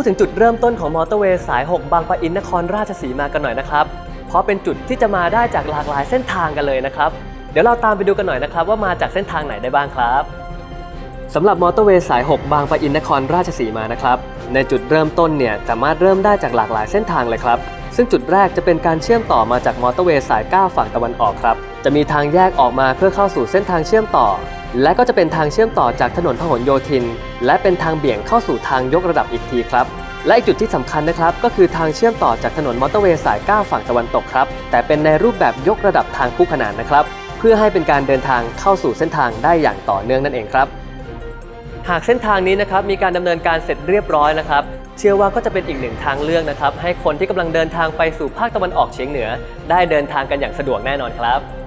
ดถึงจุดเริ่มต้นของมอเตอร์เวย์สาย 6 บางปะอินนครราชสีมากันหน่อยนะครับ เพราะเป็นจุดที่จะมาได้จากหลากหลายเส้นทางกันเลยนะครับ เดี๋ยวเราตามไปดูกันหน่อยนะครับ ว่ามาจากเส้นทางไหนได้บ้างครับสำหรับมอเตอร์เวย์สาย 6 บางปะอินนครราชสีมานะครับ ในจุดเริ่มต้นเนี่ยสามารถเริ่มได้จากหลากหลายเส้นทางเลยครับ ซึ่งจุดแรกจะเป็นการเชื่อมต่อมาจากมอเตอร์เวย์สาย 9 ฝั่งตะวันออกครับ จะมีทางแยกออกมาเพื่อเข้าสู่เส้นทางเชื่อมต่อ และก็จะเป็นทางเชื่อมต่อจากถนนพหลโยธิน และเป็นทางเบี่ยงเข้าสู่ทางยกระดับอีกทีครับ และอีกจุดที่สำคัญนะครับ ก็คือทางเชื่อมต่อจากถนนมอเตอร์เวย์สาย 9 ฝั่งตะวันตกครับ แต่เป็นในรูปแบบยกระดับทางคู่ขนานนะครับ เพื่อให้เป็นการเดินทางเข้าสู่เส้นทางได้อย่างต่อเนื่องนั่นเองครับ หากเส้นทางนี้นะครับมีการดำเนินการเสร็จเรียบร้อยนะครับเชื่อว่าก็จะเป็นอีกหนึ่งทางเลือกนะครับ ให้คนที่กำลังเดินทางไปสู่ภาคตะวันออกเฉียงเหนือ ได้เดินทางกันอย่างสะดวกแน่นอนครับ